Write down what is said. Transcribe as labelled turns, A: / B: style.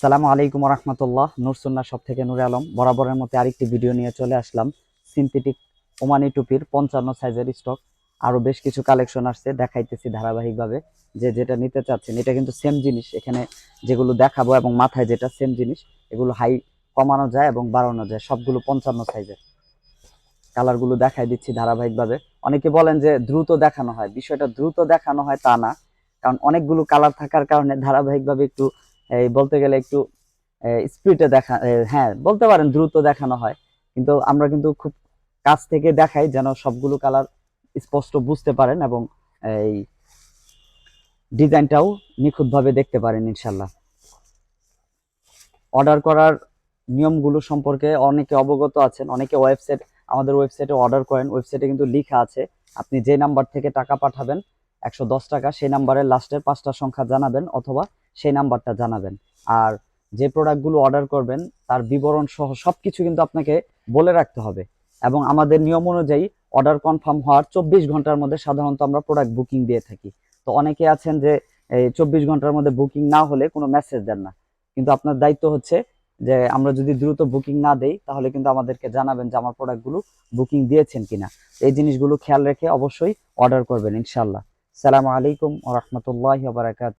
A: সালামু আলাইকুম রহমতুল্লাহ নুরসুন্না সব থেকে নুরে আলম। বরাবরের মতো আরেকটি ভিডিও নিয়ে চলে আসলাম। সিনথেটিক ওমানি টুপির পঞ্চান্ন সাইজের স্টক আরও বেশ কিছু কালেকশন আসছে, দেখাইতেছি ধারাবাহিকভাবে। যে যেটা নিতে চাচ্ছেন, এটা কিন্তু সেম জিনিস। এখানে যেগুলো দেখাবো এবং মাথায় যেটা সেম জিনিস, এগুলো হাই কমানো যায় এবং বাড়ানো যায়। সবগুলো পঞ্চান্ন সাইজের কালারগুলো দেখাই দিচ্ছি ধারাবাহিকভাবে। অনেকে বলেন যে দ্রুত দেখানো হয়। বিষয়টা দ্রুত দেখানো হয় তা না। কারণ অনেকগুলো কালার থাকার কারণে ধারাবাহিকভাবে একটু এই বলতে গেলে একটু স্পিডে দেখা হ্যাঁ বলতে পারেন দ্রুত দেখানো হয়। কিন্তু আমরা কিন্তু খুব কাছ থেকে দেখাই যেন সবগুলো কালার স্পষ্ট বুঝতে পারেন এবং এই ডিজাইনটাও নিখুঁতভাবে দেখতে পারেন ইনশাল্লাহ অর্ডার করার নিয়মগুলো সম্পর্কে অনেকে অবগত আছেন, অনেকে ওয়েবসাইট আমাদের ওয়েবসাইটে অর্ডার করেন ওয়েবসাইটে কিন্তু লেখা আছে, আপনি যে নাম্বার থেকে টাকা পাঠাবেন, একশো দশ টাকা, সেই নাম্বারের লাস্টের পাঁচটা সংখ্যা জানাবেন অথবা সেই নাম্বারটা জানাবেন। আর যে প্রোডাক্টগুলো অর্ডার করবেন, তার বিবরণ সহ সবকিছু কিন্তু আপনাকে বলে রাখতে হবে। এবং আমাদের নিয়ম অনুযায়ী অর্ডার কনফার্ম হওয়ার চব্বিশ ঘণ্টার মধ্যে সাধারণত আমরা প্রোডাক্ট বুকিং দিয়ে থাকি। তো অনেকে আছেন যে, এই চব্বিশ ঘণ্টার মধ্যে বুকিং না হলে কোনো মেসেজ দেন না। কিন্তু আপনার দায়িত্ব হচ্ছে যে, আমরা যদি দ্রুত বুকিং না দেই, তাহলে কিন্তু আমাদেরকে জানাবেন যে, আমার প্রোডাক্টগুলো বুকিং দিয়েছেন কিনা। এই জিনিসগুলো খেয়াল রেখে অবশ্যই অর্ডার করবেন ইনশাল্লাহ সালামু আলাইকুম ওরহমতুল্লাহ বারাকাত